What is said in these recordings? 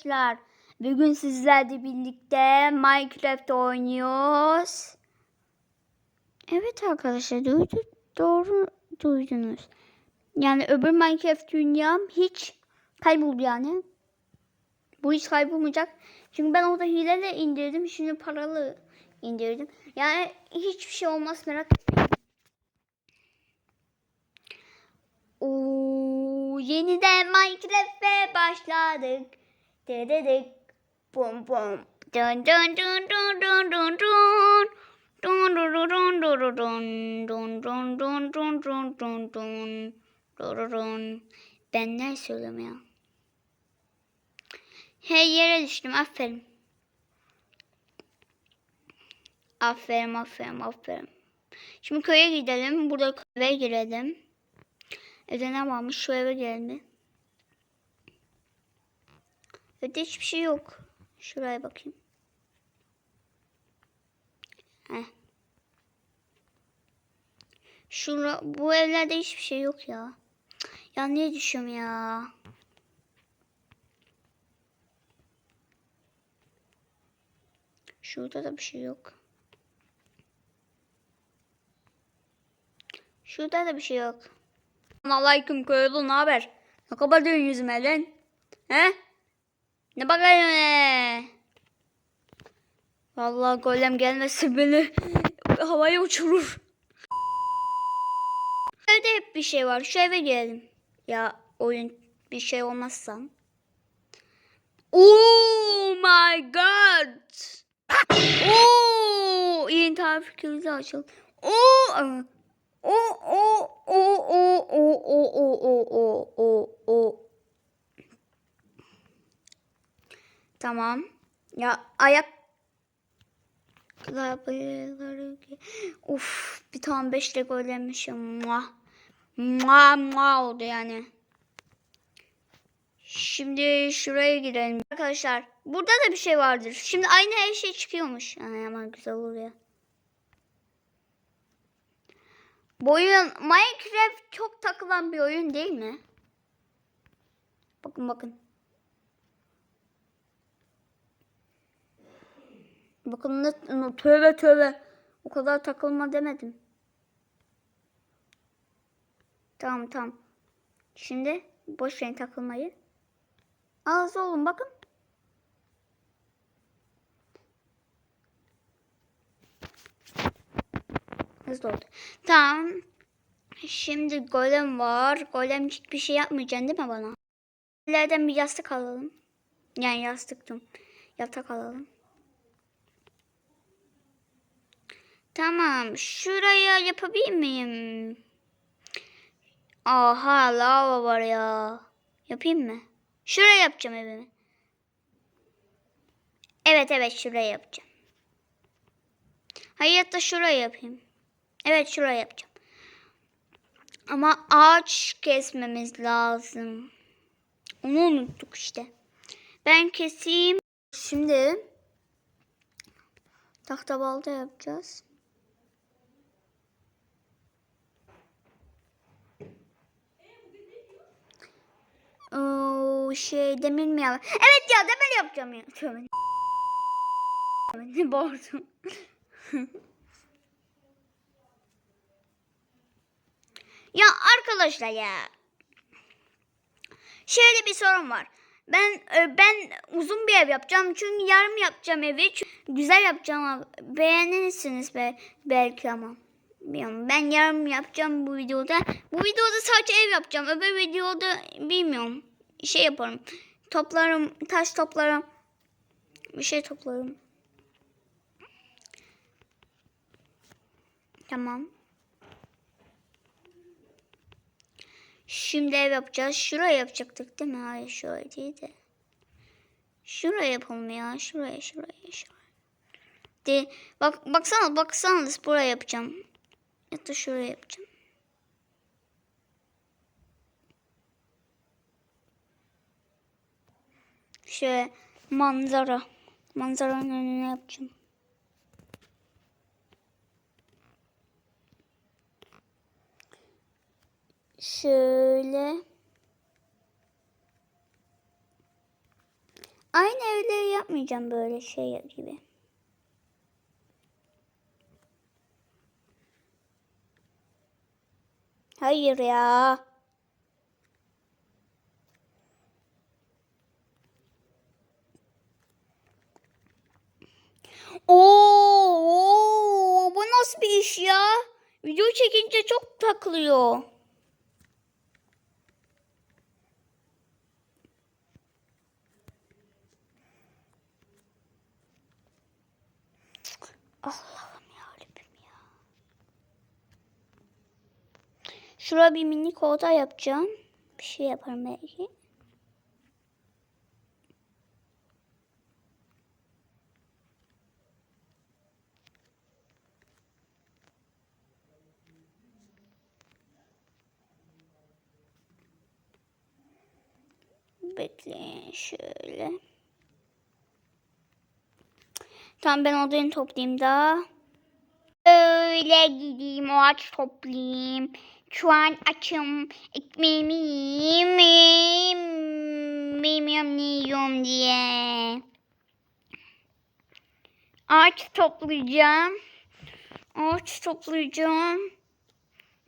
arkadaşlar. Bugün sizlerle birlikte Minecraft oynuyoruz. Evet arkadaşlar duyduk, doğru duydunuz. Yani öbür Minecraft dünyam hiç kayboldu yani. Bu hiç kaybolmayacak. Çünkü ben orada hileyle indirdim. Şimdi paralı indirdim. Yani hiçbir şey olmaz merak etmeyin. Oo, yeniden Minecraft'e başladık. Dededik. Bum bum. Dun dun dun dun dun dun dun. Dun dun dun dun dun dun dun dun dun dun dun dun dun dun dun. Ben ne söylüyorum ya? Hey yere düştüm aferin. Aferin aferin aferin. Şimdi köye gidelim. Burada köye girelim. Evde ne varmış? Şu eve girelim. Evde hiçbir şey yok. Şuraya bakayım. Heh. Şura, bu evlerde hiçbir şey yok ya. Ya niye düşüyorum ya? Şurada da bir şey yok. Şurada da bir şey yok. Aleyküm köylü ne haber? Ne kapatıyorsun yüzüme lan? He? Ne bakıyorsun he? Vallahi golem gelmesi beni havaya uçurur. Evde hep bir şey var. Şu eve gelelim. Ya oyun bir şey olmazsa. Oh my god. Oo, intihar fikri açıldı. Oo, o o o o o o o o o o o Tamam. Ya ayak Klavyeleri Uf bir tane beşle gollemişim. Muah. Muah muah oldu yani. Şimdi şuraya girelim. Arkadaşlar burada da bir şey vardır. Şimdi aynı her şey çıkıyormuş. Yani ama güzel oluyor. Bu oyun Minecraft çok takılan bir oyun değil mi? Bakın bakın. Bakın ne, tövbe tövbe. O kadar takılma demedim. Tamam tamam. Şimdi boş verin takılmayı. Az olun bakın. Hızlı oldu. Tamam. Şimdi golem var. Golem hiçbir şey yapmayacaksın değil mi bana? İleriden bir yastık alalım. Yani yastıktım. Yatak alalım. Tamam. Şuraya yapabilir miyim? Aha lava var ya. Yapayım mı? Şuraya yapacağım evimi. Evet evet şuraya yapacağım. Hayatta şuraya yapayım. Evet şuraya yapacağım. Ama ağaç kesmemiz lazım. Onu unuttuk işte. Ben keseyim. Şimdi tahta balta yapacağız. Oo, şey demir mi ya? Evet ya demir yapacağım ya. Tövbe. Ne. Ya arkadaşlar ya. Şöyle bir sorun var. Ben ben uzun bir ev yapacağım. Çünkü yarım yapacağım evi. Çünkü güzel yapacağım. Beğenirsiniz be, belki ama. Bilmiyorum. Ben yarım yapacağım bu videoda. Bu videoda sadece ev yapacağım. Öbür videoda bilmiyorum. Şey yaparım. Toplarım, taş toplarım. Bir şey toplarım. Tamam. Şimdi ev yapacağız. Şuraya yapacaktık değil mi? Hayır şuraya değil de. Şuraya yapalım ya. Şuraya şuraya şuraya. De, bak baksana baksana buraya yapacağım. Ya da şuraya yapacağım. Şöyle manzara. Manzaranın önüne yapacağım. Şöyle. Aynı evleri yapmayacağım böyle şey gibi. Hayır ya. Oo, bu nasıl bir iş ya? Video çekince çok takılıyor. Şuraya bir minik oda yapacağım. Bir şey yaparım belki. Bekleyin şöyle. Tamam ben odayı toplayayım da. Öyle gideyim o aç toplayayım. Şu an açım. Ekmeğimi yiyeyim. Bilmiyorum ne yiyorum diye. Ağaç toplayacağım. Ağaç toplayacağım.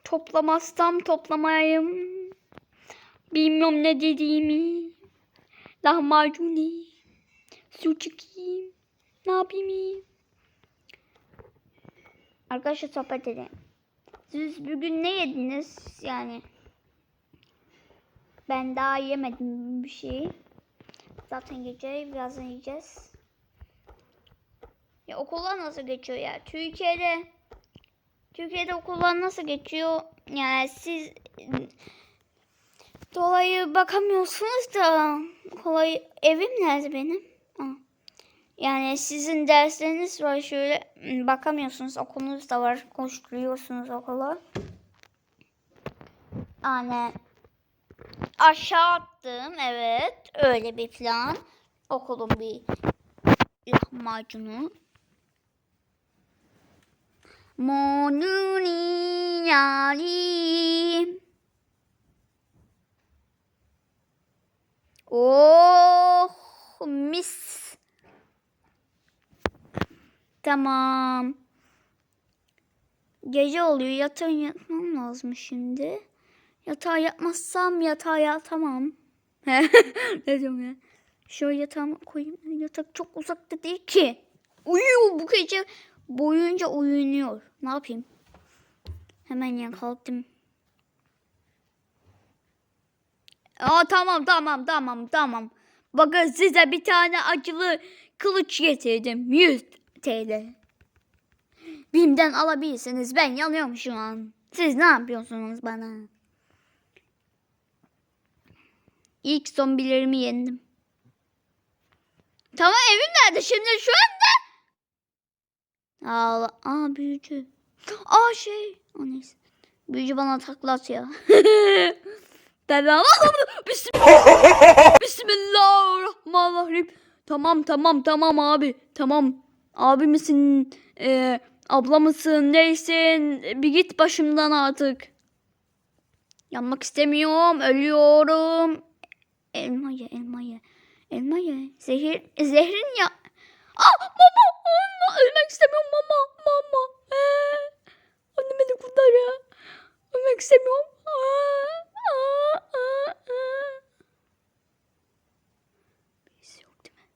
Toplamazsam toplamayayım. Bilmiyorum ne dediğimi. Lahmacun. Sucuk yiyeyim. Ne yapayım? Arkadaşlar sohbet edelim. Siz bugün ne yediniz? Yani ben daha yemedim bir şey. Zaten gece birazdan yiyeceğiz. Ya okullar nasıl geçiyor ya? Türkiye'de Türkiye'de okullar nasıl geçiyor? Yani siz dolayı bakamıyorsunuz da kolay evim nerede benim? Yani sizin dersleriniz var şöyle m, bakamıyorsunuz. Okulunuz da var. Koşturuyorsunuz okula. Yani aşağı attım. Evet. Öyle bir plan. Okulun bir lahmacunu. Monuni yani. Oh mis. Tamam. Gece oluyor. Yatağa yatmam lazım şimdi. Yatağa yatmazsam yatağa yatamam. ne diyorum ya? Şöyle yatağımı koyayım. Yatak çok uzakta değil ki. Uyuyor bu gece boyunca uyunuyor. Ne yapayım? Hemen ya kalktım. Aa tamam tamam tamam tamam. Bakın size bir tane acılı kılıç getirdim. 100 TL. Bim'den alabilirsiniz. Ben yanıyorum şu an. Siz ne yapıyorsunuz bana? İlk zombilerimi yendim. Tamam evim nerede şimdi şu anda? Allah. Aa büyücü. Aa şey. O neyse. Büyücü bana takla atıyor. ben ben Bismillah. Bismillahirrahmanirrahim. Tamam tamam tamam abi. Tamam. Abi misin? Ee, abla mısın? Neysin? Bir git başımdan artık. Yanmak istemiyorum. Ölüyorum. Elma ye, elma ye. Elma ye. Zehir, zehrin ya. Ah mama, mama. Ölmek istemiyorum mama, mama. Ee, anne beni kurtar ya. Ölmek istemiyorum. Aa, aa, aa, aa. Birisi yok değil mi?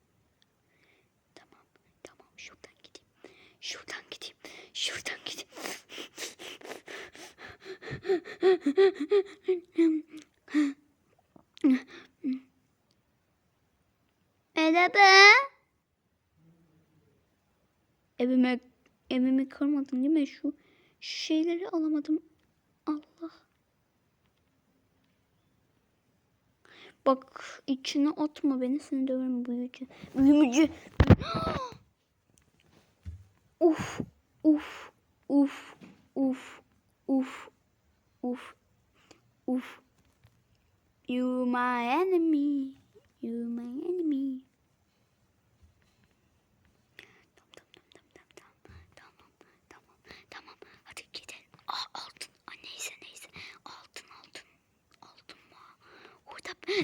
Tamam, tamam. Şuradan gideyim. Şuradan gideyim. Şuradan gideyim. Merhaba. Evime evimi kırmadın değil mi? Şu, şu şeyleri alamadım. Allah. Bak içine atma beni seni döverim büyücü. Büyümücü. uf uf uf uf uf uf uf. You my enemy. You my enemy.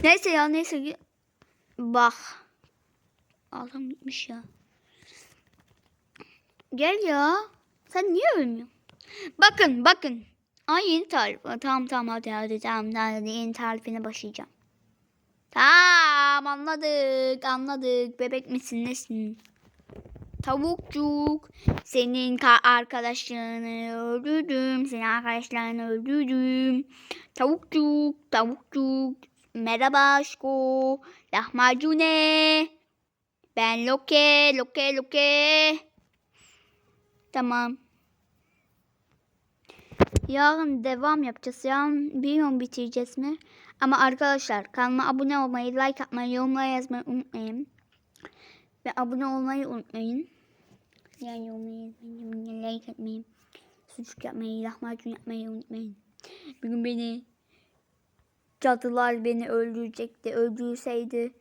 Neyse ya neyse bak Adam gitmiş ya. Gel ya. Sen niye ölmüyorsun? Bakın bakın. Ay yeni tarif. Tamam tamam hadi hadi tamam hadi yeni tarifine başlayacağım. Tamam anladık anladık. Bebek misin nesin? Tavukçuk. Senin ka- arkadaşlarını öldürdüm. Senin arkadaşlarını öldürdüm. Tavukçuk, tavukçuk. Merhaba aşko. Lahmacune. Ben Loke, Loke, Loke. Tamam. Yarın devam yapacağız. Yarın bilmiyorum bitireceğiz mi? Ama arkadaşlar kanalıma abone olmayı, like atmayı, yorumlara yazmayı unutmayın. Ve abone olmayı unutmayın. Yani yorumlara yazmayı, like atmayı, sucuk yapmayı, lahmacun yapmayı unutmayın. Bugün beni cadılar beni öldürecekti. Öldürseydi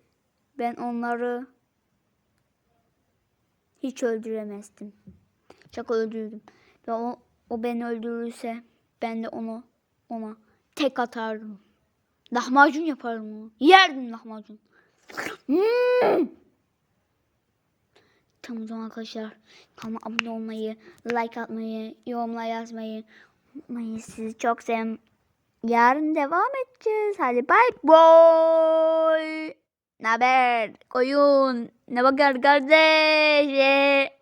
ben onları hiç öldüremezdim. Çok öldürdüm. Ve o, o beni öldürürse ben de onu ona tek atardım. Lahmacun yaparım onu. Yerdim lahmacun. Hmm. Tamam o zaman arkadaşlar. Kanalıma abone olmayı, like atmayı, yorumlar yazmayı unutmayın. Sizi çok sevim. Yarın devam edeceğiz. Hadi bye bye. Ne haber? Koyun. Ne bakar kardeş?